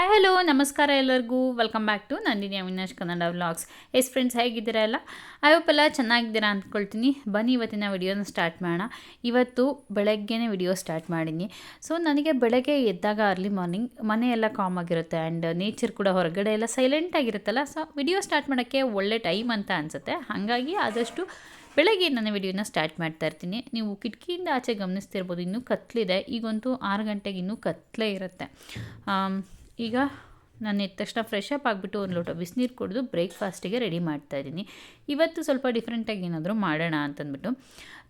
Hi hello ನಮಸ್ಕಾರ ಎಲ್ಲರಿಗೂ. Welcome back to Nandini Avinash Kannada vlogs yes friends ಹೇಗಿದ್ದೀರಾ ಎಲ್ಲ? ಐವಪ್ಪೆಲ್ಲ ಚೆನ್ನಾಗಿದ್ದೀರಾ ಅಂದ್ಕೊಳ್ತೀನಿ. ಬನ್ನಿ ಇವತ್ತಿನ ವಿಡಿಯೋನ ಸ್ಟಾರ್ಟ್ ಮಾಡೋಣ. ಇವತ್ತು ಬೆಳಗ್ಗೆನೇ ವಿಡಿಯೋ ಸ್ಟಾರ್ಟ್ ಮಾಡೀನಿ. ಸೊ ನನಗೆ ಬೆಳಗ್ಗೆ ಎದ್ದಾಗ ಅರ್ಲಿ ಮಾರ್ನಿಂಗ್ ಮನೆ ಎಲ್ಲ ಕಾಮ್ ಆಗಿರುತ್ತೆ ಆ್ಯಂಡ್ ನೇಚರ್ ಕೂಡ ಹೊರಗಡೆ ಎಲ್ಲ ಸೈಲೆಂಟ್ ಆಗಿರುತ್ತಲ್ಲ ಸೊ ವಿಡಿಯೋ ಸ್ಟಾರ್ಟ್ ಮಾಡೋಕ್ಕೆ ಒಳ್ಳೆ ಟೈಮ್ ಅಂತ ಅನಿಸುತ್ತೆ. ಹಾಗಾಗಿ ಆದಷ್ಟು ಬೆಳಗ್ಗೆ ನನ್ನ ವಿಡಿಯೋನ ಸ್ಟಾರ್ಟ್ ಮಾಡ್ತಾ ಇರ್ತೀನಿ. ನೀವು ಕಿಟಕಿಯಿಂದ ಆಚೆ ಗಮನಿಸ್ತಿರ್ಬೋದು ಇನ್ನೂ ಕತ್ಲಿದೆ. ಈಗಂತೂ ಆರು ಗಂಟೆಗೆ ಇನ್ನೂ ಕತ್ಲೇ ಇರುತ್ತೆ. ಆಮ್, ಈಗ ನಾನು ಎದ್ದ ತಕ್ಷಣ ಫ್ರೆಶ್ ಅಪ್ ಆಗಿಬಿಟ್ಟು ಒಂದು ಲೋಟ ಬಿಸಿನೀರು ಕುಡಿದು ಬ್ರೇಕ್ಫಾಸ್ಟಿಗೆ ರೆಡಿ ಮಾಡ್ತಾ ಇದ್ದೀನಿ. ಇವತ್ತು ಸ್ವಲ್ಪ ಡಿಫ್ರೆಂಟಾಗಿ ಏನಾದರೂ ಮಾಡೋಣ ಅಂತಂದ್ಬಿಟ್ಟು.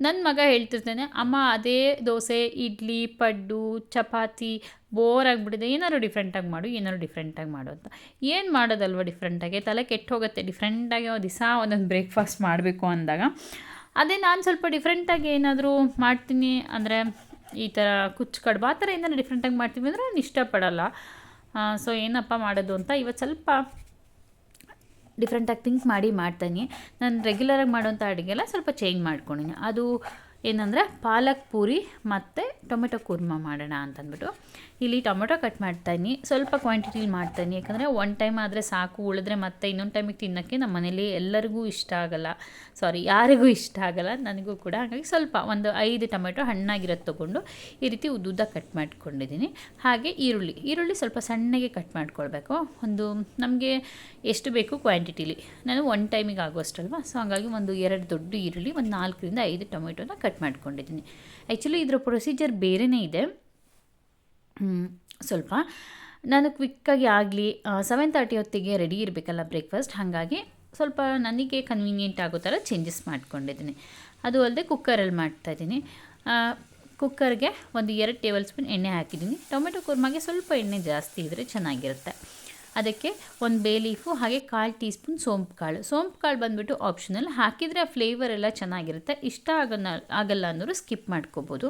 ನನ್ನ ಮಗ ಹೇಳ್ತಿರ್ತಾನೆ, ಅಮ್ಮ, ಅದೇ ದೋಸೆ, ಇಡ್ಲಿ, ಪಡ್ಡು, ಚಪಾತಿ ಬೋರ್ ಆಗಿಬಿಟ್ಟಿದೆ, ಏನಾದ್ರು ಡಿಫ್ರೆಂಟಾಗಿ ಮಾಡು, ಏನಾದ್ರು ಡಿಫ್ರೆಂಟಾಗಿ ಮಾಡು ಅಂತ. ಏನು ಮಾಡೋದಲ್ವ ಡಿಫ್ರೆಂಟಾಗಿ ತಲೆ ಕೆಟ್ಟು ಹೋಗುತ್ತೆ ಡಿಫ್ರೆಂಟಾಗಿ ದಿವಸ ಒಂದೊಂದು ಬ್ರೇಕ್ಫಾಸ್ಟ್ ಮಾಡಬೇಕು ಅಂದಾಗ. ಅದೇ ನಾನು ಸ್ವಲ್ಪ ಡಿಫ್ರೆಂಟಾಗಿ ಏನಾದರೂ ಮಾಡ್ತೀನಿ, ಅಂದರೆ ಈ ಥರ ಕುಚ್ಚು ಕಡುಬು ಆ ಥರ ಏನಾದ್ರು ಡಿಫ್ರೆಂಟಾಗಿ ಮಾಡ್ತೀವಿ ಅಂದರೆ ನಾನು ಇಷ್ಟಪಡಲ್ಲ. ಸೊ ಏನಪ್ಪ ಮಾಡೋದು ಅಂತ ಇವತ್ತು ಸ್ವಲ್ಪ ಡಿಫ್ರೆಂಟಾಗಿ ಥಿಂಕ್ ಮಾಡಿ ಮಾಡ್ತೀನಿ. ನಾನು ರೆಗ್ಯುಲರಾಗಿ ಮಾಡೋಂಥ ಅಡುಗೆಲ್ಲ ಸ್ವಲ್ಪ ಚೇಂಜ್ ಮಾಡ್ಕೊಂಡಿನಿ ಅದು ಏನಂದರೆ ಪಾಲಕ್ ಪೂರಿ ಮತ್ತು ಟೊಮೆಟೊ ಕುರ್ಮ ಮಾಡೋಣ ಅಂತಂದ್ಬಿಟ್ಟು. ಇಲ್ಲಿ ಟೊಮೆಟೊ ಕಟ್ ಮಾಡ್ತಾಯಿನಿ ಸ್ವಲ್ಪ ಕ್ವಾಂಟಿಟಿಲಿ ಮಾಡ್ತಾಯಿನಿ ಯಾಕಂದರೆ ಒನ್ ಟೈಮ್ ಆದರೆ ಸಾಕು, ಉಳಿದ್ರೆ ಮತ್ತೆ ಇನ್ನೊಂದು ಟೈಮಿಗೆ ತಿನ್ನೋಕ್ಕೆ ನಮ್ಮ ಮನೇಲಿ ಎಲ್ಲರಿಗೂ ಇಷ್ಟ ಆಗಲ್ಲ. ಸಾರಿ ಯಾರಿಗೂ ಇಷ್ಟ ಆಗಲ್ಲ, ನನಗೂ ಕೂಡ. ಹಾಗಾಗಿ ಸ್ವಲ್ಪ ಒಂದು ಐದು ಟೊಮೆಟೊ ಹಣ್ಣಾಗಿರೋದು ತೊಗೊಂಡು ಈ ರೀತಿ ಉದ್ದುದ್ದ ಕಟ್ ಮಾಡ್ಕೊಂಡಿದ್ದೀನಿ. ಹಾಗೆ ಈರುಳ್ಳಿ. ಈರುಳ್ಳಿ ಸ್ವಲ್ಪ ಸಣ್ಣಗೆ ಕಟ್ ಮಾಡ್ಕೊಳ್ಬೇಕು. ಒಂದು ನಮಗೆ ಎಷ್ಟು ಬೇಕು ಕ್ವಾಂಟಿಟಿಲಿ ನಾನು ಒನ್ ಟೈಮಿಗೆ ಆಗೋಷ್ಟಲ್ವ ಸೊ ಹಾಗಾಗಿ ಒಂದು ಎರಡು ದೊಡ್ಡ ಈರುಳ್ಳಿ, ಒಂದು ನಾಲ್ಕರಿಂದ ಐದು ಟೊಮೆಟೊನ ಕಟ್ ಮಾಡ್ಕೊಂಡಿದ್ದೀನಿ. ಆ್ಯಕ್ಚುಲಿ ಇದರ ಪ್ರೊಸೀಜರ್ ಬೇರೆಯೇ ಇದೆ. ಸ್ವಲ್ಪ. ನಾನು ಕ್ವಿಕ್ಕಾಗಿ ಆಗಲಿ ಸೆವೆನ್ ತರ್ಟಿ ಹೊತ್ತಿಗೆ ರೆಡಿ ಇರಬೇಕಲ್ಲ ಬ್ರೇಕ್ಫಾಸ್ಟ್ ಹಾಗಾಗಿ ಸ್ವಲ್ಪ ನನಗೆ ಕನ್ವೀನಿಯೆಂಟ್ ಆಗೋ ಥರ ಚೇಂಜಸ್ ಮಾಡ್ಕೊಂಡಿದ್ದೀನಿ. ಅದು ಅಲ್ಲದೆ ಕುಕ್ಕರಲ್ಲಿ ಮಾಡ್ತಾಯಿದ್ದೀನಿ ಕುಕ್ಕರ್ಗೆ ಒಂದು ಎರಡು ಟೇಬಲ್ ಸ್ಪೂನ್ ಎಣ್ಣೆ ಹಾಕಿದ್ದೀನಿ. ಟೊಮೆಟೊ ಕುರ್ಮಾಗೆ ಸ್ವಲ್ಪ ಎಣ್ಣೆ ಜಾಸ್ತಿ ಇದ್ದರೆ ಚೆನ್ನಾಗಿರುತ್ತೆ. ಅದಕ್ಕೆ ಒಂದು ಬೇ ಲೀಫು, ಹಾಗೆ ಕಾಲು ಟೀ ಸ್ಪೂನ್ ಸೋಂಪು ಕಾಳು ಸೋಂಪು ಕಾಳು ಬಂದುಬಿಟ್ಟು ಆಪ್ಷನಲ್ ಹಾಕಿದರೆ ಫ್ಲೇವರ್ ಎಲ್ಲ ಚೆನ್ನಾಗಿರುತ್ತೆ. ಇಷ್ಟ ಆಗಲ್ಲ ಆಗಲ್ಲ ಅನ್ನೋರು ಸ್ಕಿಪ್ ಮಾಡ್ಕೋಬೋದು.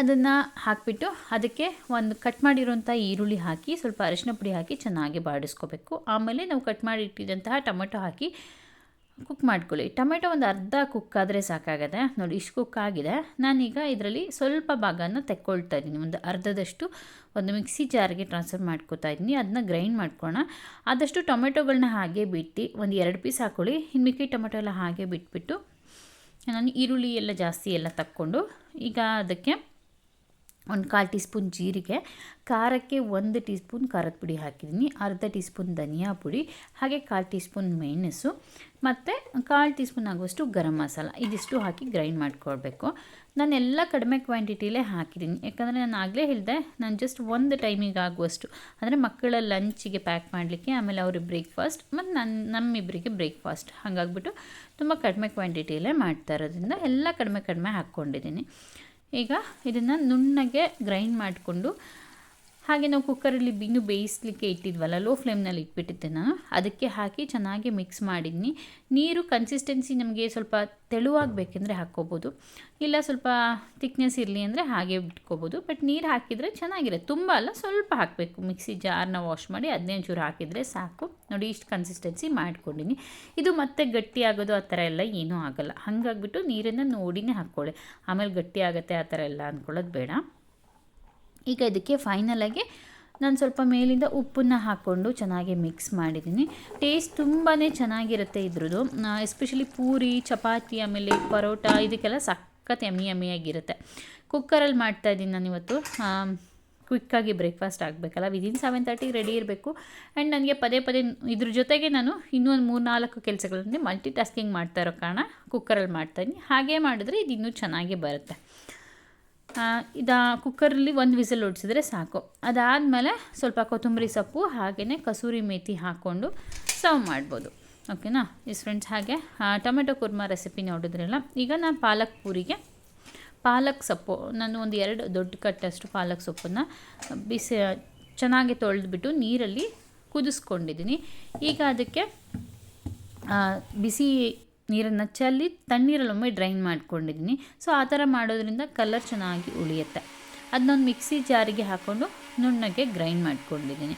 ಅದನ್ನು ಹಾಕಿಬಿಟ್ಟು ಅದಕ್ಕೆ ಒಂದು ಕಟ್ ಮಾಡಿರುವಂಥ ಈರುಳ್ಳಿ ಹಾಕಿ, ಸ್ವಲ್ಪ ಅರಿಶಿನ ಪುಡಿ ಹಾಕಿ ಚೆನ್ನಾಗಿ ಬಾಡಿಸ್ಕೋಬೇಕು. ಆಮೇಲೆ ನಾವು ಕಟ್ ಮಾಡಿ ಇಟ್ಟಿದ್ದಂತಹ ಟೊಮೆಟೊ ಹಾಕಿ ಕುಕ್ ಮಾಡ್ಕೊಳ್ಳಿ. ಟೊಮೆಟೊ ಒಂದು ಅರ್ಧ ಕುಕ್ ಆದರೆ ಸಾಕಾಗತ್ತೆ ನೋಡಿ ಇಷ್ಟು ಕುಕ್ ಆಗಿದೆ. ನಾನೀಗ ಇದರಲ್ಲಿ ಸ್ವಲ್ಪ ಭಾಗನ ತೆಕ್ಕೊಳ್ತಾ ಇದ್ದೀನಿ. ಒಂದು ಅರ್ಧದಷ್ಟು ಒಂದು ಮಿಕ್ಸಿ ಜಾರ್ಗೆ ಟ್ರಾನ್ಸ್ಫರ್ ಮಾಡ್ಕೊತಾ ಇದ್ದೀನಿ. ಅದನ್ನ ಗ್ರೈಂಡ್ ಮಾಡ್ಕೋಣ ಆದಷ್ಟು ಟೊಮೆಟೊಗಳನ್ನ ಹಾಗೆ ಬಿಟ್ಟು ಒಂದು ಎರಡು ಪೀಸ್ ಹಾಕ್ಕೊಳ್ಳಿ ಇನ್ನು ಮಿಕ್ಕಿ ಟೊಮೆಟೊ ಎಲ್ಲ ಹಾಗೆ ಬಿಟ್ಬಿಟ್ಟು, ನಾನು ಈರುಳ್ಳಿ ಎಲ್ಲ ಜಾಸ್ತಿ ಎಲ್ಲ ತಕ್ಕೊಂಡು ಈಗ ಅದಕ್ಕೆ ಒಂದು ಕಾಲು ಟೀ ಸ್ಪೂನ್ ಜೀರಿಗೆ, ಖಾರಕ್ಕೆ ಒಂದು ಟೀ ಸ್ಪೂನ್ ಖಾರದ ಪುಡಿ ಹಾಕಿದ್ದೀನಿ, ಅರ್ಧ ಟೀ ಸ್ಪೂನ್ ಧನಿಯಾ ಪುಡಿ, ಹಾಗೆ ಕಾಲು ಟೀ ಸ್ಪೂನ್ ಮೆಣಸು, ಮತ್ತು ಕಾಲು ಟೀ ಸ್ಪೂನ್ ಆಗುವಷ್ಟು ಗರಂ ಮಸಾಲ, ಇದಿಷ್ಟು ಹಾಕಿ ಗ್ರೈಂಡ್ ಮಾಡ್ಕೊಳ್ಬೇಕು. ನಾನೆಲ್ಲ ಕಡಿಮೆ ಕ್ವಾಂಟಿಟಿಲೇ ಹಾಕಿದ್ದೀನಿ, ಯಾಕಂದರೆ ನಾನು ಆಗಲೇ ಹೇಳಿದೆ, ನಾನು ಜಸ್ಟ್ ಒಂದು ಟೈಮಿಗೆ ಆಗುವಷ್ಟು, ಅಂದರೆ ಮಕ್ಕಳ ಲಂಚಿಗೆ ಪ್ಯಾಕ್ ಮಾಡಲಿಕ್ಕೆ, ಆಮೇಲೆ ಅವ್ರಿಗೆ ಬ್ರೇಕ್ಫಾಸ್ಟ್, ಮತ್ತು ನನ್ನ ನಮ್ಮಿಬ್ಬರಿಗೆ ಬ್ರೇಕ್ಫಾಸ್ಟ್, ಹಾಗಾಗ್ಬಿಟ್ಟು ತುಂಬ ಕಡಿಮೆ ಕ್ವಾಂಟಿಟಿಯಲ್ಲೇ ಮಾಡ್ತಾ ಇರೋದ್ರಿಂದ ಎಲ್ಲ ಕಡಿಮೆ ಕಡಿಮೆ ಹಾಕ್ಕೊಂಡಿದ್ದೀನಿ. ಈಗ ಇದನ್ನು ನುಣ್ಣಗೆ ಗ್ರೈಂಡ್ ಮಾಡಿಕೊಂಡು ಹಾಗೆ ನಾವು ಕುಕ್ಕರಲ್ಲಿ ಬಿನ್ನು ಬೇಯಿಸ್ಲಿಕ್ಕೆ ಇಟ್ಟಿದ್ವಲ್ಲ ಲೋ ಫ್ಲೇಮ್ನಲ್ಲಿ ಇಟ್ಬಿಟ್ಟಿದ್ದೆ ನಾನು ಅದಕ್ಕೆ ಹಾಕಿ ಚೆನ್ನಾಗಿ ಮಿಕ್ಸ್ ಮಾಡಿದ್ನಿ. ನೀರು ಕನ್ಸಿಸ್ಟೆನ್ಸಿ ನಮಗೆ ಸ್ವಲ್ಪ ತೆಳುವಾಗಬೇಕೆಂದರೆ ಹಾಕ್ಕೋಬೋದು. ಇಲ್ಲ ಸ್ವಲ್ಪ ತಿಕ್ನೆಸ್ ಇರಲಿ ಅಂದರೆ ಹಾಗೆ ಬಿಟ್ಕೋಬೋದು. ಬಟ್ ನೀರು ಹಾಕಿದರೆ ಚೆನ್ನಾಗಿರುತ್ತೆ. ತುಂಬ ಅಲ್ಲ, ಸ್ವಲ್ಪ ಹಾಕಬೇಕು. ಮಿಕ್ಸಿ ಜಾರ್ನ ವಾಶ್ ಮಾಡಿ ಹದಿನೈದು ಚೂರು ಹಾಕಿದರೆ ಸಾಕು. ನೋಡಿ, ಇಷ್ಟು ಕನ್ಸಿಸ್ಟೆನ್ಸಿ ಮಾಡ್ಕೊಂಡಿನಿ. ಇದು ಮತ್ತೆ ಗಟ್ಟಿ ಆಗೋದು ಆ ಥರ ಎಲ್ಲ ಏನೂ ಆಗಲ್ಲ. ಹಾಗಾಗ್ಬಿಟ್ಟು ನೀರನ್ನು ನೋಡಿನೇ ಹಾಕ್ಕೊಳ್ಳಿ. ಆಮೇಲೆ ಗಟ್ಟಿ ಆಗುತ್ತೆ ಆ ಥರ ಎಲ್ಲ ಅಂದ್ಕೊಳ್ಳೋದು ಬೇಡ. ಈಗ ಇದಕ್ಕೆ ಫೈನಲಾಗಿ ನಾನು ಸ್ವಲ್ಪ ಮೇಲಿಂದ ಉಪ್ಪನ್ನು ಹಾಕ್ಕೊಂಡು ಚೆನ್ನಾಗಿ ಮಿಕ್ಸ್ ಮಾಡಿದ್ದೀನಿ. ಟೇಸ್ಟ್ ತುಂಬಾ ಚೆನ್ನಾಗಿರುತ್ತೆ ಇದ್ರದ್ದು. ಎಸ್ಪೆಷಲಿ ಪೂರಿ, ಚಪಾತಿ, ಆಮೇಲೆ ಪರೋಟ, ಇದಕ್ಕೆಲ್ಲ ಸಖತ್ ಎಮ್ಮಿ ಎಮ್ಮಿಯಾಗಿರುತ್ತೆ ಕುಕ್ಕರಲ್ಲಿ ಮಾಡ್ತಾಯಿದ್ದೀನಿ ನಾನು ಇವತ್ತು. ಕ್ವಿಕ್ಕಾಗಿ ಬ್ರೇಕ್ಫಾಸ್ಟ್ ಆಗಬೇಕಲ್ಲ? ವಿದಿನ್ ಸೆವೆನ್ ತರ್ಟಿಗೆ ರೆಡಿ ಇರಬೇಕು. ಆ್ಯಂಡ್ ನನಗೆ ಪದೇ ಪದೇ ಇದ್ರ ಜೊತೆಗೆ ನಾನು ಇನ್ನೊಂದು ಮೂರು ನಾಲ್ಕು ಕೆಲಸಗಳಲ್ಲಿ ಮಲ್ಟಿ ಟಾಸ್ಕಿಂಗ್ ಮಾಡ್ತಾ ಇರೋ ಕಾರಣ ಕುಕ್ಕರಲ್ಲಿ ಮಾಡ್ತಾಯಿದ್ದೀನಿ ಹಾಗೆ ಮಾಡಿದ್ರೆ ಇದು ಇನ್ನೂ ಚೆನ್ನಾಗಿ ಬರುತ್ತೆ. ಇದು ಕುಕ್ಕರಲ್ಲಿ ಒಂದು ವಿಸಲ್ ಹೊಡ್ಸಿದ್ರೆ ಸಾಕು. ಅದಾದಮೇಲೆ ಸ್ವಲ್ಪ ಕೊತ್ತಂಬರಿ ಸೊಪ್ಪು ಹಾಗೆಯೇ ಕಸೂರಿ ಮೇಥಿ ಹಾಕ್ಕೊಂಡು ಸರ್ವ್ ಮಾಡ್ಬೋದು. ಓಕೆನಾ? ಇಸ್ ಫ್ರೆಂಡ್ಸ್ ಹಾಗೆ ಟೊಮೆಟೊ ಕುರ್ಮಾ ರೆಸಿಪಿ ನೋಡಿದ್ರಲ್ಲ, ಈಗ ನಾನು ಪಾಲಕ್ ಪೂರಿಗೆ ಪಾಲಕ್ ಸೊಪ್ಪು, ನಾನು ಒಂದು ಎರಡು ದೊಡ್ಡ ಕಟ್ಟಷ್ಟು ಪಾಲಕ್ ಸೊಪ್ಪನ್ನು ಬಿಸಿ, ಚೆನ್ನಾಗಿ ತೊಳೆದ್ಬಿಟ್ಟು ನೀರಲ್ಲಿ ಕುದಿಸ್ಕೊಂಡಿದ್ದೀನಿ. ಈಗ ಅದಕ್ಕೆ ಬಿಸಿ ನೀರನ್ನು ಚೆಲ್ಲಿ ತಣ್ಣೀರಲ್ಲೊಮ್ಮೆ ಡ್ರೈನ್ ಮಾಡ್ಕೊಂಡಿದ್ದೀನಿ. ಸೊ, ಆ ಥರ ಮಾಡೋದ್ರಿಂದ ಕಲರ್ ಚೆನ್ನಾಗಿ ಉಳಿಯುತ್ತೆ. ಅದನ್ನೊಂದು ಮಿಕ್ಸಿ ಜಾರಿಗೆ ಹಾಕ್ಕೊಂಡು ನುಣ್ಣಗೆ ಗ್ರೈಂಡ್ ಮಾಡ್ಕೊಂಡಿದ್ದೀನಿ.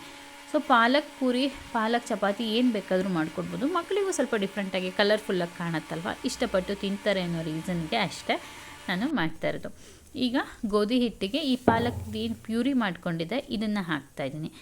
ಸೊ, ಪಾಲಕ್ ಪೂರಿ, ಪಾಲಕ್ ಚಪಾತಿ ಏನು ಬೇಕಾದರೂ ಮಾಡ್ಕೊಡ್ಬೋದು. ಮಕ್ಕಳಿಗೂ ಸ್ವಲ್ಪ ಡಿಫ್ರೆಂಟಾಗಿ ಕಲರ್ಫುಲ್ಲಾಗಿ ಕಾಣುತ್ತಲ್ವ? ಇಷ್ಟಪಟ್ಟು ತಿಂತಾರೆ ಅನ್ನೋ ರೀಸನ್ಗೆ ಅಷ್ಟೇ ನಾನು ಮಾಡ್ತಾ ಇರೋದು. ಈಗ ಗೋಧಿ ಹಿಟ್ಟಿಗೆ ಈ ಪಾಲಕ್ ಏನು ಪ್ಯೂರಿ ಮಾಡ್ಕೊಂಡಿದ್ದೆ, ಇದನ್ನು ಹಾಕ್ತಾಯಿದ್ದೀನಿ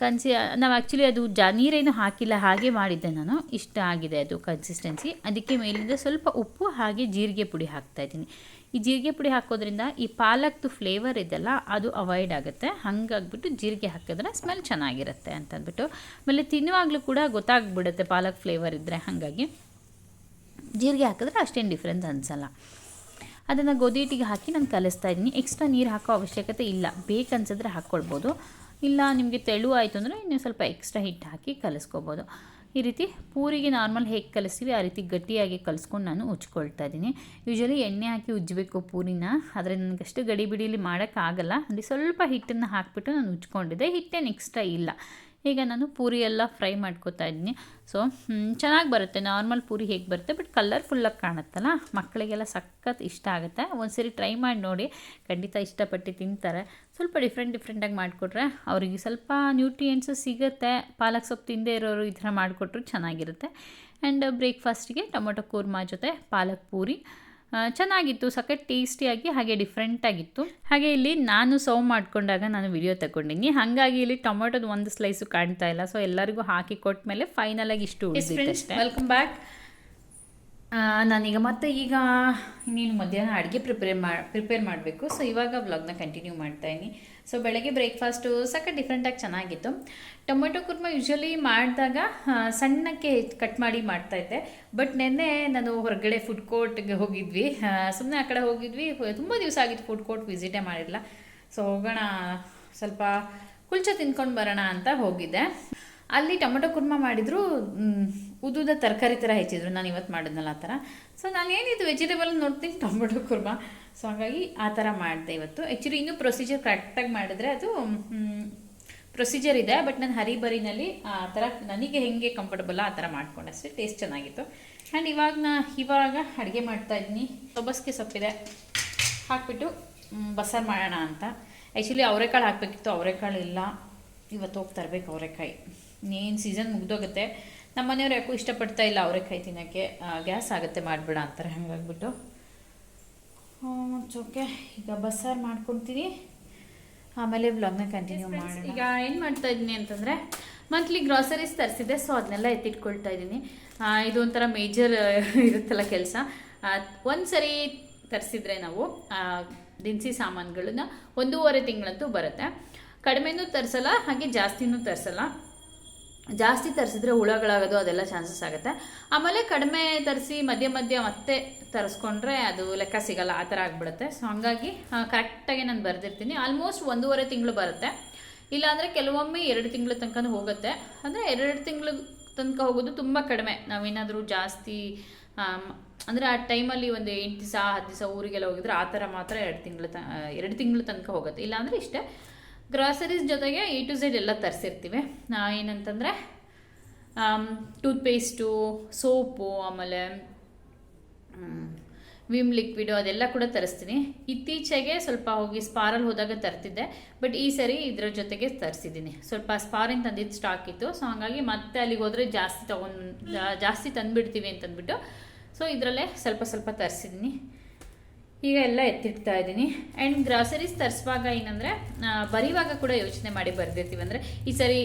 ಕನ್ಸಿ, ನಾವು ಆ್ಯಕ್ಚುಲಿ ಅದು ಜ, ನೀರೇನು ಹಾಕಿಲ್ಲ, ಹಾಗೆ ಮಾಡಿದ್ದೆ ನಾನು. ಇಷ್ಟ ಆಗಿದೆ ಅದು ಕನ್ಸಿಸ್ಟೆನ್ಸಿ ಅದಕ್ಕೆ ಮೇಲಿಂದ ಸ್ವಲ್ಪ ಉಪ್ಪು, ಹಾಗೆ ಜೀರಿಗೆ ಪುಡಿ ಹಾಕ್ತಾಯಿದ್ದೀನಿ ಈ ಜೀರಿಗೆ ಪುಡಿ ಹಾಕೋದ್ರಿಂದ ಈ ಪಾಲಕ್ದು ಫ್ಲೇವರ್ ಇದೆಲ್ಲ, ಅದು ಅವಾಯ್ಡ್ ಆಗುತ್ತೆ. ಹಾಗಾಗ್ಬಿಟ್ಟು ಜೀರಿಗೆ ಹಾಕಿದ್ರೆ ಸ್ಮೆಲ್ ಚೆನ್ನಾಗಿರುತ್ತೆ ಅಂತಂದ್ಬಿಟ್ಟು. ಆಮೇಲೆ ತಿನ್ನುವಾಗಲೂ ಕೂಡ ಗೊತ್ತಾಗ್ಬಿಡುತ್ತೆ ಪಾಲಕ್ ಫ್ಲೇವರ್ ಇದ್ದರೆ ಹಾಗಾಗಿ. ಜೀರಿಗೆ ಹಾಕಿದ್ರೆ ಅಷ್ಟೇನು ಡಿಫ್ರೆನ್ಸ್ ಅನಿಸಲ್ಲ. ಅದನ್ನು ಗೋಧಿ ಹಿಟ್ಟಿಗೆ ಹಾಕಿ ನಾನು ಕಲಿಸ್ತಾ ಇದ್ದೀನಿ. ಎಕ್ಸ್ಟ್ರಾ ನೀರು ಹಾಕೋ ಅವಶ್ಯಕತೆ ಇಲ್ಲ. ಬೇಕನ್ಸಿದ್ರೆ ಹಾಕ್ಕೊಳ್ಬೋದು ಇಲ್ಲ, ನಿಮಗೆ ತೆಳು ಆಯಿತು ಅಂದರೆ ನೀವು ಸ್ವಲ್ಪ ಎಕ್ಸ್ಟ್ರಾ ಹಿಟ್ಟು ಹಾಕಿ ಕಲಿಸ್ಕೋಬೋದು. ಈ ರೀತಿ ಪೂರಿಗೆ ನಾರ್ಮಲ್ ಹೇಗೆ ಕಲಿಸ್ತೀವಿ, ಆ ರೀತಿ ಗಟ್ಟಿಯಾಗಿ ಕಲಿಸ್ಕೊಂಡು ನಾನು ಉಜ್ಕೊಳ್ತಾ ಇದ್ದೀನಿ. ಯೂಶ್ವಲಿ ಎಣ್ಣೆ ಹಾಕಿ ಉಜ್ಜಬೇಕು ಪೂರಿನ, ಆದರೆ ನನಗಷ್ಟು ಗಡಿ ಬಿಡಿಲಿ ಮಾಡೋಕ್ಕಾಗಲ್ಲ. ಅಂದರೆ ಸ್ವಲ್ಪ ಹಿಟ್ಟನ್ನು ಹಾಕಿಬಿಟ್ಟು ನಾನು ಉಜ್ಕೊಂಡಿದ್ದೆ. ಹಿಟ್ಟೇನು ಎಕ್ಸ್ಟ್ರಾ ಇಲ್ಲ. ಈಗ ನಾನು ಪೂರಿ ಎಲ್ಲ ಫ್ರೈ ಮಾಡ್ಕೋತಾ ಇದ್ದೀನಿ. ಸೊ ಚೆನ್ನಾಗಿ ಬರುತ್ತೆ. ನಾರ್ಮಲ್ ಪೂರಿ ಹೇಗೆ ಬರುತ್ತೆ, ಬಟ್ ಕಲರ್ಫುಲ್ಲಾಗಿ ಕಾಣುತ್ತಲ್ಲ? ಮಕ್ಕಳಿಗೆಲ್ಲ ಸಖತ್ ಇಷ್ಟ ಆಗುತ್ತೆ. ಒಂದ್ಸರಿ ಟ್ರೈ ಮಾಡಿ ನೋಡಿ. ಖಂಡಿತ ಇಷ್ಟಪಟ್ಟು ತಿಂತಾರೆ. ಸ್ವಲ್ಪ ಡಿಫ್ರೆಂಟ್ ಡಿಫ್ರೆಂಟಾಗಿ ಮಾಡಿಕೊಟ್ರೆ ಅವರಿಗೆ ಸ್ವಲ್ಪ ನ್ಯೂಟ್ರಿಯೆಂಟ್ಸು ಸಿಗುತ್ತೆ. ಪಾಲಕ್ ಸೊಪ್ಪು ತಿಂದೇ ಇರೋರು ಈ ಥರ ಮಾಡಿಕೊಟ್ರು ಚೆನ್ನಾಗಿರುತ್ತೆ. ಆ್ಯಂಡ್ ಬ್ರೇಕ್ಫಾಸ್ಟಿಗೆ ಟೊಮೊಟೊ ಕೂರ್ಮಾ ಜೊತೆ ಪಾಲಕ್ ಪೂರಿ. ಚೆನ್ನಾಗಿತ್ತು ಸಖತ್ ಟೇಸ್ಟಿಯಾಗಿ ಹಾಗೆ ಡಿಫ್ರೆಂಟಾಗಿತ್ತು ಹಾಗೆ ಇಲ್ಲಿ ನಾನು ಸರ್ವ್ ಮಾಡ್ಕೊಂಡಾಗ ನಾನು ವಿಡಿಯೋ ತಗೊಂಡಿನಿ. ಹಾಗಾಗಿ ಇಲ್ಲಿ ಟೊಮೊಟೊದ ಒಂದು ಸ್ಲೈಸು ಕಾಣ್ತಾ ಇಲ್ಲ. ಸೊ ಎಲ್ಲರಿಗೂ ಹಾಕಿ ಕೊಟ್ಟ ಮೇಲೆ ಫೈನಲಾಗಿ ಇಷ್ಟು ವೆಲ್ಕಮ್ ಬ್ಯಾಕ್ ನಾನೀಗ ಮತ್ತೆ ಈಗ ನೀನು ಮಧ್ಯಾಹ್ನ ಅಡುಗೆ ಪ್ರಿಪೇರ್ ಮಾ ಪ್ರಿಪೇರ್ ಮಾಡಬೇಕು. ಸೊ ಇವಾಗ ವ್ಲಾಗ್ನ ಕಂಟಿನ್ಯೂ ಮಾಡ್ತಾಯಿನಿ ಸೊ ಬೆಳಗ್ಗೆ ಬ್ರೇಕ್ಫಾಸ್ಟು ಸಖತ್ ಡಿಫ್ರೆಂಟಾಗಿ ಚೆನ್ನಾಗಿತ್ತು. ಟೊಮೆಟೊ ಕುರ್ಮ ಯೂಶ್ವಲಿ ಮಾಡಿದಾಗ ಸಣ್ಣಕ್ಕೆ ಕಟ್ ಮಾಡಿ ಮಾಡ್ತಾಯಿದ್ದೆ ಬಟ್ ನೆನ್ನೆ ನಾನು ಹೊರಗಡೆ ಫುಡ್ ಕೋರ್ಟ್ಗೆ ಹೋಗಿದ್ವಿ. ಸುಮ್ಮನೆ ಆ ಕಡೆ ಹೋಗಿದ್ವಿ. ತುಂಬ ದಿವಸ ಆಗಿತ್ತು ಫುಡ್ ಕೋರ್ಟ್ ವಿಸಿಟೇ ಮಾಡಿರಲಿಲ್ಲ ಸೊ ಹೋಗೋಣ, ಸ್ವಲ್ಪ ಕುಲ್ಚ ತಿನ್ಕೊಂಡು ಬರೋಣ ಅಂತ ಹೋಗಿದ್ದೆ. ಅಲ್ಲಿ ಟೊಮೆಟೊ ಕುರ್ಮ ಮಾಡಿದ್ರು ಉದ್ದುದ ತರಕಾರಿ ಥರ ಹೆಚ್ಚಿದ್ರು. ನಾನು ಇವತ್ತು ಮಾಡಿದ್ನಲ್ಲ ಆ ಥರ ಸೊ ನಾನು ಏನಿದು ವೆಜಿಟೇಬಲ್ ನೋಡ್ತೀನಿ, ಟೊಮೆಟೊ ಕುರ್ಮಾ. ಸೊ ಹಾಗಾಗಿ ಆ ಥರ ಮಾಡಿದೆ ಇವತ್ತು. ಆ್ಯಕ್ಚುಲಿ ಇನ್ನೂ ಪ್ರೊಸೀಜರ್ ಕರೆಕ್ಟಾಗಿ ಮಾಡಿದ್ರೆ ಅದು ಪ್ರೊಸೀಜರ್ ಇದೆ. ಬಟ್ ನಾನು ಹರಿಬರಿನಲ್ಲಿ ಆ ಥರ ನನಗೆ ಹೆಂಗೆ ಕಂಫರ್ಟಬಲ್ ಆ ಥರ ಮಾಡ್ಕೊಂಡಷ್ಟೇ ಟೇಸ್ಟ್ ಚೆನ್ನಾಗಿತ್ತು. ಆ್ಯಂಡ್ ಇವಾಗ ನಾ, ಇವಾಗ ಅಡುಗೆ ಮಾಡ್ತಾ ಇದ್ದೀನಿ. ಸೊಬಸ್ಗೆ ಸೊಪ್ಪಿದೆ. ಹಾಕ್ಬಿಟ್ಟು ಬಸಾರು ಮಾಡೋಣ ಅಂತ. ಆ್ಯಕ್ಚುಲಿ ಅವರೆಕಾಳು ಹಾಕಬೇಕಿತ್ತು. ಅವರೆಕಾಳು ಇಲ್ಲ. ಇವತ್ತು ಹೋಗಿ ತರಬೇಕು ಅವರೆಕಾಯಿ. ಇನ್ನೇನು ಸೀಸನ್ ಮುಗ್ದೋಗುತ್ತೆ. ನಮ್ಮ ಮನೆಯವ್ರು ಯಾಕೂ ಇಷ್ಟಪಡ್ತಾ ಇಲ್ಲ ಅವರೆಕಾಯಿ ತಿನ್ನೋಕ್ಕೆ ಗ್ಯಾಸ್ ಆಗುತ್ತೆ ಮಾಡಿಬಿಡ ಅಂತಾರೆ ಹಾಗಾಗ್ಬಿಟ್ಟು. ಓಕೆ ಈಗ ಬಸ್ಸಾರು ಮಾಡ್ಕೊಳ್ತೀನಿ ಆಮೇಲೆ ಬ್ಲಾಗ್ನ ಕಂಟಿನ್ಯೂ ಮಾಡಿ ಈಗ ಏನು ಮಾಡ್ತಾ ಇದ್ದೀನಿ ಅಂತಂದರೆ ಮಂತ್ಲಿ ಗ್ರಾಸರೀಸ್ ತರಿಸಿದೆ ಸೊ ಅದನ್ನೆಲ್ಲ ಎತ್ತಿಟ್ಕೊಳ್ತಾ ಇದ್ದೀನಿ. ಇದು ಒಂಥರ ಮೇಜರ್ ಇರುತ್ತಲ್ಲ ಕೆಲಸ. ಒಂದು ಸರಿ ತರಿಸಿದ್ರೆ ನಾವು ದಿನಸಿ ಸಾಮಾನುಗಳನ್ನ ಒಂದೂವರೆ ತಿಂಗಳಂತೂ ಬರುತ್ತೆ. ಕಡಿಮೆನೂ ತರಿಸಲ್ಲ ಹಾಗೆ ಜಾಸ್ತಿನೂ ತರಿಸಲ್ಲ. ಜಾಸ್ತಿ ತರಿಸಿದ್ರೆ ಹುಳಗಳಾಗೋದು ಅದೆಲ್ಲ ಚಾನ್ಸಸ್ ಆಗುತ್ತೆ. ಆಮೇಲೆ ಕಡಿಮೆ ತರಿಸಿ ಮಧ್ಯ ಮಧ್ಯ ಮತ್ತೆ ತರಿಸ್ಕೊಂಡ್ರೆ ಅದು ಲೆಕ್ಕ ಸಿಗಲ್ಲ, ಆ ಥರ ಆಗಿಬಿಡುತ್ತೆ. ಸೊ ಹಾಗಾಗಿ ಕರೆಕ್ಟಾಗಿ ನಾನು ಬರೆದಿರ್ತೀನಿ. ಆಲ್ಮೋಸ್ಟ್ ಒಂದೂವರೆ ತಿಂಗಳು ಬರುತ್ತೆ. ಇಲ್ಲಾಂದರೆ ಕೆಲವೊಮ್ಮೆ ಎರಡು ತಿಂಗಳ ತನಕನೂ ಹೋಗುತ್ತೆ. ಅಂದರೆ ಎರಡು ತಿಂಗಳ ತನಕ ಹೋಗೋದು ತುಂಬ ಕಡಿಮೆ. ನಾವೇನಾದರೂ ಜಾಸ್ತಿ ಅಂದರೆ ಆ ಟೈಮಲ್ಲಿ ಒಂದು ಎಂಟು ದಿವಸ, ಹತ್ತು ದಿವಸ ಊರಿಗೆಲ್ಲ ಹೋಗಿದ್ರೆ ಆ ಥರ ಮಾತ್ರ ಎರಡು ತಿಂಗಳ ತ ಎರಡು ತಿಂಗಳ ತನಕ ಹೋಗುತ್ತೆ. ಇಲ್ಲಾಂದರೆ ಇಷ್ಟೇ ಗ್ರಾಸರೀಸ್ ಜೊತೆಗೆ ಎ ಟು ಝೆಡ್ ಎಲ್ಲ ತರಿಸಿರ್ತೀವಿ. ಏನಂತಂದರೆ ಟೂತ್ಪೇಸ್ಟು ಸೋಪು ಆಮೇಲೆ ವಿಮ್ ಲಿಕ್ವಿಡು ಅದೆಲ್ಲ ಕೂಡ ತರಿಸ್ತೀನಿ. ಇತ್ತೀಚೆಗೆ ಸ್ವಲ್ಪ ಹೋಗಿ ಸ್ಪಾರಲ್ಲಿ ಹೋದಾಗ ತರ್ತಿದ್ದೆ. ಬಟ್ ಈ ಸರಿ ಇದರ ಜೊತೆಗೆ ತರಿಸಿದ್ದೀನಿ. ಸ್ವಲ್ಪ ಸ್ಪಾರಿನ ತಂದಿದ್ದು ಸ್ಟಾಕ್ ಇತ್ತು. ಸೊ ಹಾಗಾಗಿ ಮತ್ತೆ ಅಲ್ಲಿಗೆ ಹೋದರೆ ಜಾಸ್ತಿ ತೊಗೊಂಡು, ಜಾಸ್ತಿ ತಂದುಬಿಡ್ತೀವಿ ಅಂತಂದ್ಬಿಟ್ಟು. ಸೊ ಇದರಲ್ಲೇ ಸ್ವಲ್ಪ ಸ್ವಲ್ಪ ತರಿಸಿದ್ದೀನಿ. ಈಗ ಎಲ್ಲ ಎತ್ತಿಡ್ತಾ ಇದ್ದೀನಿ. ಆ್ಯಂಡ್ ಗ್ರಾಸರೀಸ್ ತರಿಸುವಾಗ ಏನಂದರೆ ಬರೀವಾಗ ಕೂಡ ಯೋಚನೆ ಮಾಡಿ ಬರೆದಿರ್ತೀವಿ. ಅಂದರೆ ಈ ಸರಿ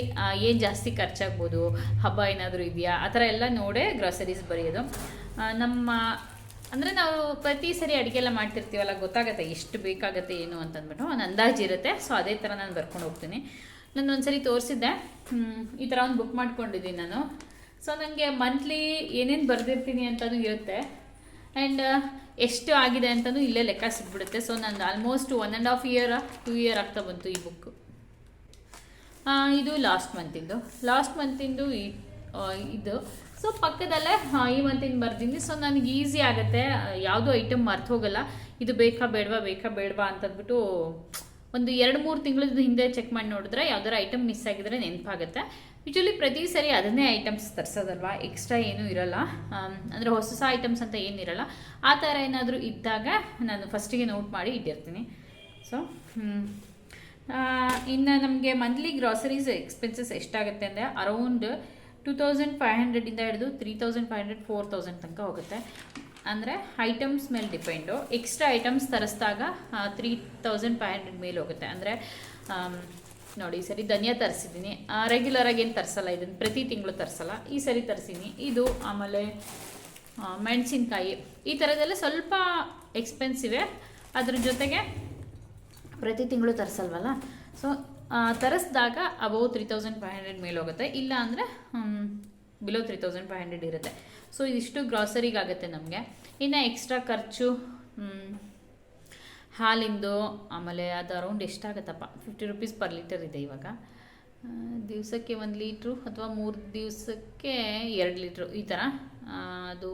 ಏನು ಜಾಸ್ತಿ ಖರ್ಚಾಗ್ಬೋದು? ಹಬ್ಬ ಏನಾದರೂ ಇದೆಯಾ? ಆ ಥರ ಎಲ್ಲ ನೋಡೇ ಗ್ರಾಸರೀಸ್ ಬರೆಯೋದು. ನಮ್ಮ, ಅಂದರೆ ನಾವು ಪ್ರತಿ ಸರಿ ಅಡುಗೆ ಎಲ್ಲ ಮಾಡ್ತಿರ್ತೀವಲ್ಲ, ಗೊತ್ತಾಗುತ್ತೆ ಎಷ್ಟು ಬೇಕಾಗತ್ತೆ ಏನು ಅಂತಂದ್ಬಿಟ್ಟು. ಒಂದು ಅಂದಾಜು ಇರುತ್ತೆ. ಸೊ ಅದೇ ಥರ ನಾನು ಬರ್ಕೊಂಡು ಹೋಗ್ತೀನಿ. ನಾನು ಒಂದು ಸರಿ ತೋರಿಸಿದ್ದೆ ಈ ಥರ ಒಂದು ಬುಕ್ ಮಾಡ್ಕೊಂಡಿದ್ದೀನಿ ನಾನು. ಸೊ ನನಗೆ ಮಂತ್ಲಿ ಏನೇನು ಬರೆದಿರ್ತೀನಿ ಅಂತಲೂ ಇರುತ್ತೆ. ಆ್ಯಂಡ್ ಎಷ್ಟು ಆಗಿದೆ ಅಂತಲೂ ಇಲ್ಲೇ ಲೆಕ್ಕ ಸಿಗ್ಬಿಡುತ್ತೆ. ಸೊ ನಂದು almost one and half year two year ಆಗ್ತಾ ಬಂತು ಈ ಬುಕ್ ಇದು ಲಾಸ್ಟ್ ಮಂತಿಂದು ಲಾಸ್ಟ್ ಮಂತಿಂದು ಇದು. ಸೊ ಪಕ್ಕದಲ್ಲೇ ಈ ಮಂತಿಂದು ಬರ್ತೀನಿ ಸೊ ನನಗೆ ಈಸಿ ಆಗುತ್ತೆ. ಯಾವುದು ಐಟಮ್ ಮರ್ತು ಹೋಗಲ್ಲ. ಇದು ಬೇಕಾ, ಬೇಡವಾ ಬೇಕಾ, ಬೇಡವಾ ಅಂತಂದ್ಬಿಟ್ಟು ಒಂದು ಎರಡು ಮೂರು ತಿಂಗಳ ಹಿಂದೆ ಚೆಕ್ ಮಾಡಿ ನೋಡಿದ್ರೆ ಯಾವ್ದಾರು ಐಟಮ್ ಮಿಸ್ ಆಗಿದ್ರೆ ನೆನಪಾಗುತ್ತೆ. ಯೂಶ್ವಲಿ ಪ್ರತಿ ಸರಿ ಅದನ್ನೇ ಐಟಮ್ಸ್ ತರಿಸೋದಲ್ವಾ? ಎಕ್ಸ್ಟ್ರಾ ಏನೂ ಇರೋಲ್ಲ. ಅಂದರೆ ಹೊಸ ಹೊಸ ಐಟಮ್ಸ್ ಅಂತ ಏನಿರಲ್ಲ ಆ ಥರ ಏನಾದರೂ ಇದ್ದಾಗ ನಾನು ಫಸ್ಟಿಗೆ ನೋಟ್ ಮಾಡಿ ಇಟ್ಟಿರ್ತೀನಿ. ಸೊ ಇನ್ನು ನಮಗೆ ಮಂತ್ಲಿ ಗ್ರಾಸರೀಸ್ ಎಕ್ಸ್ಪೆನ್ಸಸ್ ಎಷ್ಟಾಗುತ್ತೆ ಅಂದರೆ ಅರೌಂಡ್ ಟೂ ತೌಸಂಡ್ ಫೈವ್ ಹಂಡ್ರೆಡಿಂದ ಹಿಡಿದು three thousand five hundred four thousand ತನಕ ಹೋಗುತ್ತೆ. ಅಂದರೆ ಐಟಮ್ಸ್ ಮೇಲೆ ಡಿಪೆಂಡು ಎಕ್ಸ್ಟ್ರಾ ಐಟಮ್ಸ್ ತರಿಸಿದಾಗ ತ್ರೀ ತೌಸಂಡ್ ಫೈವ್ ಹಂಡ್ರೆಡ್ ಮೇಲೆ ಹೋಗುತ್ತೆ. ಅಂದರೆ ನೋಡಿ, ಈ ಸರಿ ಧನಿಯಾ ತರಿಸಿದ್ದೀನಿ. ರೆಗ್ಯುಲರಾಗಿ ಏನು ತರಿಸಲ್ಲ ಇದನ್ನು ಪ್ರತಿ ತಿಂಗಳು ತರಿಸಲ್ಲ. ಈ ಸರಿ ತರಿಸಿದ್ದೀನಿ ಇದು ಆಮೇಲೆ ಮೆಣಸಿನ್ಕಾಯಿ. ಈ ಥರದ್ದೆಲ್ಲ ಸ್ವಲ್ಪ ಎಕ್ಸ್ಪೆನ್ಸಿವೆ ಅದ್ರ ಜೊತೆಗೆ ಪ್ರತಿ ತಿಂಗಳು ತರಿಸಲ್ವಲ್ಲ? So ತರಿಸಿದಾಗ above three thousand five hundred ಮೇಲೆ ಇಲ್ಲ ಅಂದರೆ below three thousand five hundred ಇರುತ್ತೆ. ಸೊ ಇದಿಷ್ಟು ಗ್ರಾಸರಿಗಾಗುತ್ತೆ ನಮಗೆ. ಇನ್ನು ಎಕ್ಸ್ಟ್ರಾ ಖರ್ಚು ಹಾಲಿಂದು ಆಮೇಲೆ ಅದು ಅರೌಂಡ್ ಎಷ್ಟಾಗುತ್ತಪ್ಪ? ಫಿಫ್ಟಿ ರುಪೀಸ್ ಪರ್ ಲೀಟರ್ ಇದೆ ಇವಾಗ. ದಿವಸಕ್ಕೆ ಒಂದು ಲೀಟ್ರು ಅಥವಾ ಮೂರು ದಿವಸಕ್ಕೆ ಎರಡು ಲೀಟ್ರು ಈ ಥರ ಅದು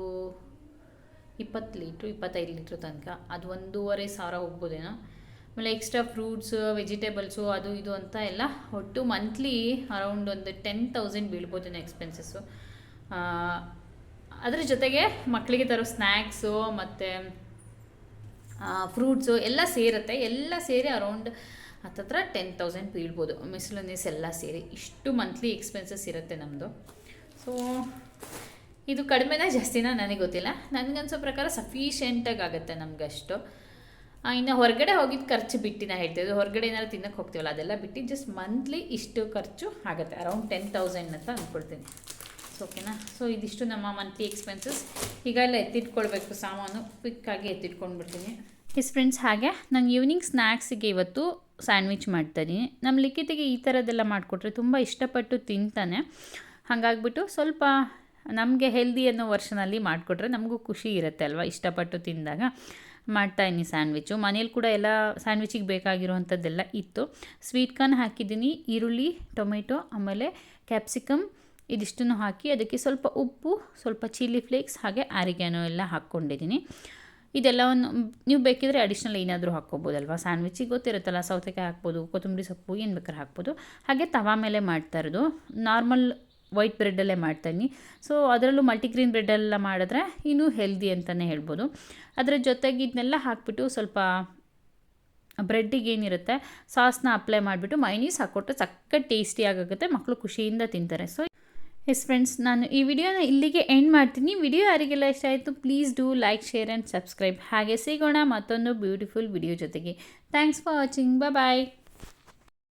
ಇಪ್ಪತ್ತು ಲೀಟ್ರು ಇಪ್ಪತ್ತೈದು ಲೀಟ್ರ್ ತನಕ. ಅದು ಒಂದೂವರೆ ಸಾವಿರ ಹೋಗ್ಬೋದೇನೋ. ಆಮೇಲೆ ಎಕ್ಸ್ಟ್ರಾ ಫ್ರೂಟ್ಸು ವೆಜಿಟೇಬಲ್ಸು ಅದು ಇದು ಅಂತ ಎಲ್ಲ ಒಟ್ಟು ಮಂತ್ಲಿ ಅರೌಂಡ್ ಒಂದು ಟೆನ್ ತೌಸಂಡ್ ಬೀಳ್ಬೋದೇನೋ ಎಕ್ಸ್ಪೆನ್ಸಸ್ಸು ಅದರ ಜೊತೆಗೆ ಮಕ್ಕಳಿಗೆ ತರೋ ಸ್ನ್ಯಾಕ್ಸು ಮತ್ತು ಫ್ರೂಟ್ಸು ಎಲ್ಲ ಸೇರುತ್ತೆ. ಎಲ್ಲ ಸೇರಿ ಅರೌಂಡ್ ಹತ್ತತ್ರ ಟೆನ್ ತೌಸಂಡ್ ಬೀಳ್ಬೋದು. ಮಿಸ್ಲನೀಸ್ ಎಲ್ಲ ಸೇರಿ. ಇಷ್ಟು ಮಂತ್ಲಿ ಎಕ್ಸ್ಪೆನ್ಸಸ್ ಇರುತ್ತೆ ನಮ್ಮದು ಸೊ ಇದು ಕಡಿಮೆನಾ ಜಾಸ್ತಿನ ನನಗೆ ಗೊತ್ತಿಲ್ಲ. ನನಗನ್ಸೋ ಪ್ರಕಾರ ಸಫಿಷಿಯೆಂಟಾಗಿ ಆಗುತ್ತೆ ನಮ್ಗೆ ಅಷ್ಟು. ಇನ್ನು ಹೊರಗಡೆ ಹೋಗಿದ್ದು ಖರ್ಚು ಬಿಟ್ಟು ನಾ ಹೇಳ್ತಿದ್ದೆ ಹೊರಗಡೆ ಏನಾದ್ರು ತಿನ್ನಕ್ಕೆ ಹೋಗ್ತೀವಲ್ಲ, ಅದೆಲ್ಲ ಬಿಟ್ಟು ಜಸ್ಟ್ ಮಂತ್ಲಿ ಇಷ್ಟು ಖರ್ಚು ಆಗುತ್ತೆ. ಅರೌಂಡ್ ಟೆನ್ ತೌಸಂಡ್ ಅಂತ ಅಂದ್ಕೊಳ್ತೀನಿ ಓಕೆನಾ ಸೊ ಇದಿಷ್ಟು ನಮ್ಮ ಮಂತ್ಲಿ ಎಕ್ಸ್ಪೆನ್ಸಸ್ ಈಗ ಎಲ್ಲ ಎತ್ತಿಟ್ಕೊಳ್ಬೇಕು ಸಾಮಾನು. ಕ್ವಿಕ್ಕಾಗಿ ಎತ್ತಿಟ್ಕೊಂಡ್ಬಿಡ್ತೀನಿ. ಎಸ್ ಫ್ರೆಂಡ್ಸ್ ಹಾಗೆ. ನಂಗೆ ಈವ್ನಿಂಗ್ ಸ್ನ್ಯಾಕ್ಸಿಗೆ ಇವತ್ತು ಸ್ಯಾಂಡ್ವಿಚ್ ಮಾಡ್ತಾಯಿದ್ದೀನಿ ನಮ್ಮ ಲಿಖಿತಿಗೆ ಈ ಥರದ್ದೆಲ್ಲ ಮಾಡಿಕೊಟ್ರೆ ತುಂಬ ಇಷ್ಟಪಟ್ಟು ತಿಂತಾನೆ. ಹಾಗಾಗ್ಬಿಟ್ಟು ಸ್ವಲ್ಪ ನಮಗೆ ಹೆಲ್ದಿ ಅನ್ನೋ ವರ್ಷನಲ್ಲಿ ಮಾಡಿಕೊಟ್ರೆ ನಮಗೂ ಖುಷಿ ಇರುತ್ತೆ ಅಲ್ವಾ? ಇಷ್ಟಪಟ್ಟು ತಿಂದಾಗ ಮಾಡ್ತಾಯಿದ್ದೀನಿ ಸ್ಯಾಂಡ್ವಿಚ್ಚು ಮನೇಲಿ ಕೂಡ ಎಲ್ಲ ಸ್ಯಾಂಡ್ವಿಚಿಗೆ ಬೇಕಾಗಿರುವಂಥದ್ದೆಲ್ಲ ಇತ್ತು. ಸ್ವೀಟ್ ಕಾರ್ನ್ ಹಾಕಿದ್ದೀನಿ. ಈರುಳ್ಳಿ ಟೊಮೆಟೊ ಆಮೇಲೆ ಕ್ಯಾಪ್ಸಿಕಮ್ ಇದಿಷ್ಟನ್ನು ಹಾಕಿ ಅದಕ್ಕೆ ಸ್ವಲ್ಪ ಉಪ್ಪು, ಸ್ವಲ್ಪ ಚಿಲ್ಲಿ ಫ್ಲೇಕ್ಸ್ ಹಾಗೆ ಆರಿಗ್ಯಾನೋ ಎಲ್ಲ ಹಾಕ್ಕೊಂಡಿದ್ದೀನಿ. ಇದೆಲ್ಲವನ್ನು ನೀವು ಬೇಕಿದ್ರೆ ಅಡಿಷ್ನಲ್ ಏನಾದರೂ ಹಾಕ್ಕೋಬೋದಲ್ವಾ? ಸ್ಯಾಂಡ್ವಿಚಿಗೆ ಗೊತ್ತಿರುತ್ತಲ್ಲ, ಸೌತೆಕಾಯಿ ಹಾಕ್ಬೋದು, ಕೊತ್ತಂಬರಿ ಸೊಪ್ಪು, ಏನು ಬೇಕಾದ್ರೆ ಹಾಕ್ಬೋದು. ಹಾಗೆ ತವಾ ಮೇಲೆ ಮಾಡ್ತಾ ಇರೋದು. ನಾರ್ಮಲ್ ವೈಟ್ ಬ್ರೆಡ್ಡಲ್ಲೇ ಮಾಡ್ತಾಯಿದ್ದೀನಿ ಸೊ ಅದರಲ್ಲೂ ಮಲ್ಟಿಗ್ರೀನ್ ಬ್ರೆಡ್ಡೆಲ್ಲ ಮಾಡಿದ್ರೆ ಇನ್ನೂ ಹೆಲ್ದಿ ಅಂತಲೇ ಹೇಳ್ಬೋದು. ಅದರ ಜೊತೆಗೆ ಇದನ್ನೆಲ್ಲ ಹಾಕ್ಬಿಟ್ಟು ಸ್ವಲ್ಪ ಬ್ರೆಡ್ಡಿಗೆ ಏನಿರುತ್ತೆ, ಸಾಸ್ನ ಅಪ್ಲೈ ಮಾಡಿಬಿಟ್ಟು ಮೈನೀಸ್ ಹಾಕ್ಕೊಟ್ಟು ಸಕ್ಕ ಟೇಸ್ಟಿಯಾಗುತ್ತೆ ಮಕ್ಕಳು ಖುಷಿಯಿಂದ ತಿಂತಾರೆ. ಸೊ ಎಸ್ ಫ್ರೆಂಡ್ಸ್ ನಾನು ಈ ವಿಡಿಯೋನ ಇಲ್ಲಿಗೆ ಎಂಡ್ ಮಾಡ್ತೀನಿ. ವಿಡಿಯೋ ಯಾರಿಗೆಲ್ಲ ಇಷ್ಟ ಆಯಿತು please do like share and subscribe ಹಾಗೆ ಸಿಗೋಣ ಮತ್ತೊಂದು ಬ್ಯೂಟಿಫುಲ್ ವಿಡಿಯೋ ಜೊತೆಗೆ. Thanks for watching bye